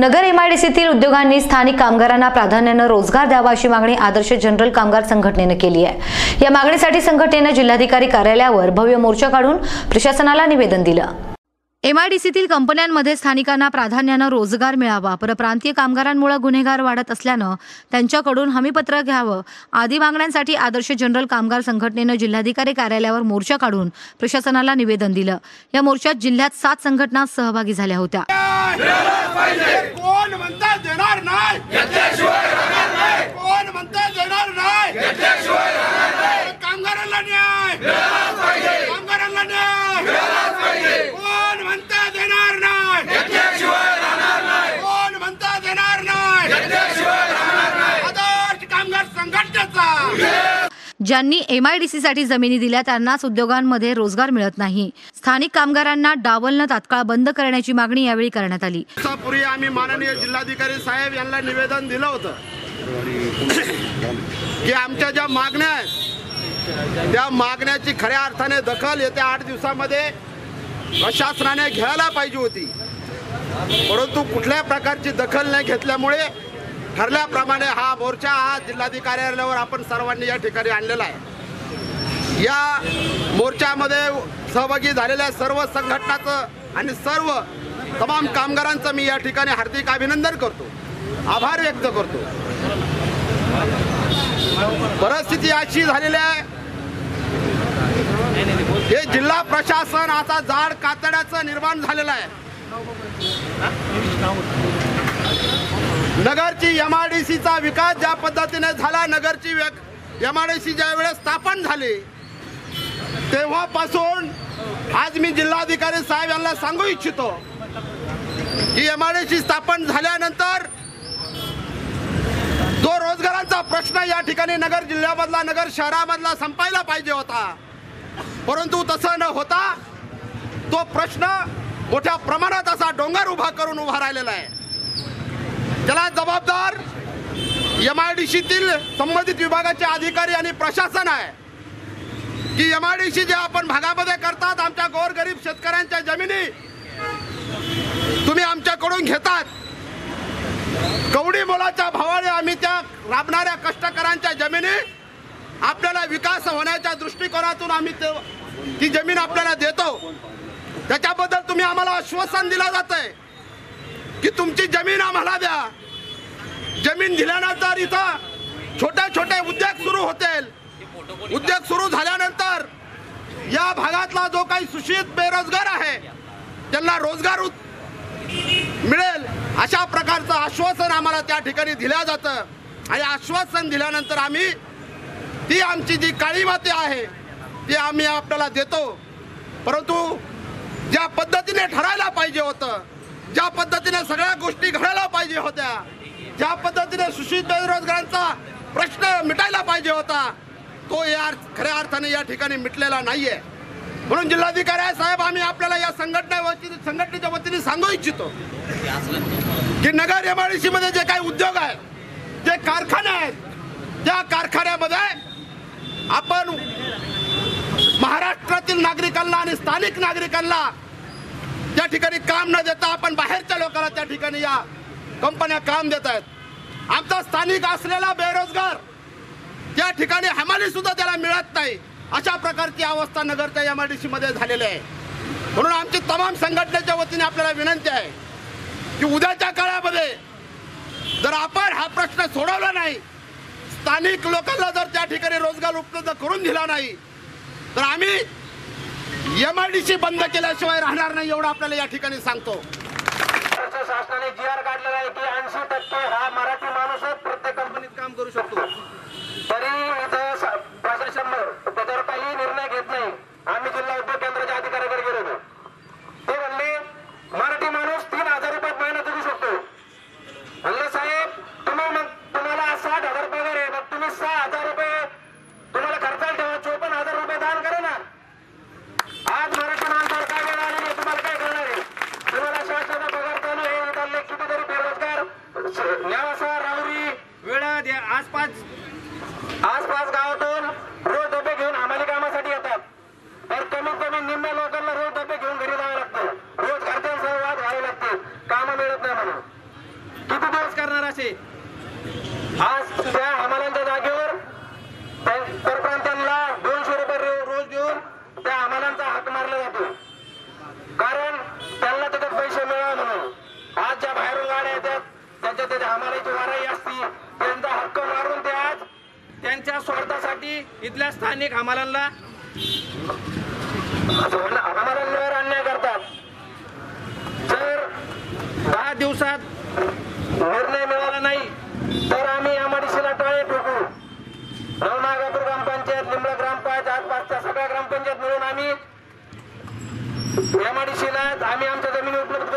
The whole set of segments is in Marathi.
नगर एमआयडीसीतील उद्योगांनी स्थानिक कामगारांना प्राधान्यानं रोजगार द्यावा अशी मागणी आदर्श जनरल कामगार संघटनेनं केली आहे. या मागणीसाठी संघटनेनं जिल्हाधिकारी कार्यालयावर भव्य मोर्चा काढून प्रशासनाला निवेदन दिलं. एमआयडीसीतील कंपन्यांमध्ये स्थानिकांना प्राधान्यानं रोजगार मिळावा परप्रांतीय कामगारांमुळे गुन्हेगार वाढत असल्यानं त्यांच्याकडून हमीपत्र घ्यावं आदी मागण्यांसाठी आदर्श जनरल कामगार संघटनेनं जिल्हाधिकारी कार्यालयावर मोर्चा काढून प्रशासनाला निवेदन दिलं. या मोर्चात जिल्ह्यात सात संघटना सहभागी झाल्या होत्या कोण म्हणता देणार नाही कोण म्हणता देणार नाही कामगारांना न्याय कामगारांना न्याय कोण म्हणता देणार नाही कोण म्हणता देणार नाही आदर्श कामगार ज्यांनी एम आय डी साठी जमिनी दिल्या त्यांनाच उद्योगांमध्ये रोजगार मिळत नाही. स्थानिक कामगारांना डावलनं तात्काळ बंद करण्याची मागणी यावेळी करण्यात आली. पूर्वी आम्ही माननीय जिल्हाधिकारी साहेब यांना निवेदन दिलं होतं. की आमच्या ज्या मागण्या आहेत त्या मागण्याची खऱ्या अर्थाने दखल येत्या आठ दिवसामध्ये प्रशासनाने घ्यायला पाहिजे होती. परंतु कुठल्या प्रकारची दखल नाही घेतल्यामुळे ठरल्याप्रमाणे हा मोर्चा हा जिल्हाधिकार्यालयावर आपण सर्वांनी या ठिकाणी आणलेला आहे. या मोर्चामध्ये सहभागी झालेल्या सर्व संघटनाचं आणि सर्व तमाम कामगारांचं मी या ठिकाणी हार्दिक अभिनंदन करतो. आभार व्यक्त करतो. परिस्थिती अशी झालेली आहे. हे जिल्हा प्रशासन आता जाड कातड्याचं निर्माण झालेलं आहे. नगरची एम आय डी सीचा विकास ज्या पद्धतीने झाला नगरची एम आय डी सी ज्या वेळेस स्थापन झाली तेव्हापासून आज मी जिल्हाधिकारी साहेब यांना सांगू इच्छितो की एम आय डी सी स्थापन झाल्यानंतर जो रोजगारांचा प्रश्न या ठिकाणी नगर जिल्ह्यामधला नगर शहरामधला संपायला पाहिजे होता परंतु तसं न होता तो प्रश्न मोठ्या प्रमाणात असा डोंगर उभा करून उभा राहिलेला आहे. त्याला जबाबदार एम आय डी सीतील संबंधित विभागाचे अधिकारी आणि प्रशासन आहे की एम आय डी सी जे आपण भागामध्ये करतात आमच्या गोरगरीब शेतकऱ्यांच्या जमिनी तुम्ही आमच्याकडून घेतात. कवडी मोलाच्या भावाने आम्ही त्या राबणाऱ्या कष्टकऱ्यांच्या जमिनी आपल्याला विकास होण्याच्या दृष्टिकोनातून आम्ही ते ती जमीन आपल्याला देतो. त्याच्याबद्दल तुम्ही आम्हाला आश्वासन दिलं जात आहे की तुमची जमीन आम्हाला द्या. जमीन दिल्यानंतर इथं छोटे छोटे उद्योग सुरू होतील. उद्योग सुरू झाल्यानंतर या भागातला जो काही सुशित बेरोजगार आहे त्यांना रोजगार मिळेल अशा प्रकारचं आश्वासन आम्हाला त्या ठिकाणी दिलं जातं. आणि आश्वासन दिल्यानंतर आम्ही ती आमची जी काळी माती आहे ती आम्ही आपल्याला देतो. परंतु ज्या पद्धतीने ठरायला पाहिजे होतं ज्या पद्धतीने सगळ्या गोष्टी घडायला पाहिजे होत्या ज्या पद्धतीने सुशिक्षित बेरोजगारांचा प्रश्न मिटायला पाहिजे होता तो या खऱ्या अर्थाने या ठिकाणी मिटलेला नाहीये. म्हणून जिल्हाधिकारी साहेब आम्ही आपल्याला या संघटने संघटनेच्या वतीने सांगू इच्छितो की नगर एमआयडीसी मध्ये जे काही उद्योग आहेत जे कारखाने आहेत त्या कारखान्यामध्ये आपण महाराष्ट्रातील नागरिकांना आणि स्थानिक नागरिकांना त्या ठिकाणी काम न देता आपण बाहेरच्या लोकांना त्या ठिकाणी या कंपन्या काम देत आहेत. आमचा स्थानिक असलेला बेरोजगार त्या ठिकाणी हमाली सुद्धा त्याला मिळत नाही. अशा प्रकारची अवस्था नगरच्या एम आय डी सी मध्ये झालेली आहे. म्हणून आमची तमाम संघटनेच्या वतीने आपल्याला विनंती आहे की उद्याच्या काळामध्ये जर आपण हा प्रश्न सोडवला नाही स्थानिक लोकांना जर त्या ठिकाणी रोजगार उपलब्ध करून दिला नाही तर आम्ही एमआयडीसी बंद केल्याशिवाय राहणार नाही एवढं आपल्याला या ठिकाणी सांगतो. शासनाने जी आर काढलेला आहे की ऐंशी टक्के हा मराठी पद्धतीने आम्हालाही हमालाची असती. त्यांचा हक्क मारून ते आज त्यांच्या स्वार्थासाठी इथल्या स्थानिक हमालांना हमालांवर अन्याय करतात. जर दहा दिवसात निर्णय मिळाला नाही तर आम्ही एमआयडीसीला टाळे ठोकू नवनागापूर ग्रामपंचायत लिंबा ग्रामपंचायत आसपासच्या सगळ्या ग्रामपंचायत मिळून आम्ही एमआयडीसीला आम्ही आमच्या जमिनी उपलब्ध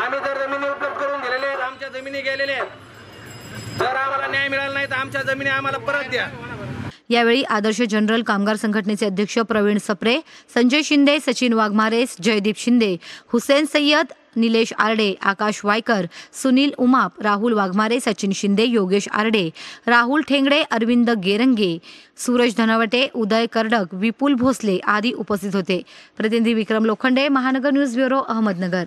आम्ही जर जमिनी उपलब्ध करून दिलेले आहेत आमच्या जमिनी गेलेल्या आहेत जर आम्हाला न्याय मिळाला नाही तर आमच्या जमिनी आम्हाला परत द्या. यावेळी आदर्श जनरल कामगार संघटनेचे अध्यक्ष प्रवीण सप्रे संजय शिंदे सचिन वाघमारे जयदीप शिंदे हुसेन सय्यद निलेश आरडे आकाश वायकर सुनील उमाप राहुल वाघमारे सचिन शिंदे योगेश आरडे राहुल ठेंगडे अरविंद गेरंगे सूरज धनवटे उदय कर्डक विपुल भोसले आदी उपस्थित होते. प्रतिनिधी विक्रम लोखंडे महानगर न्यूज ब्युरो अहमदनगर.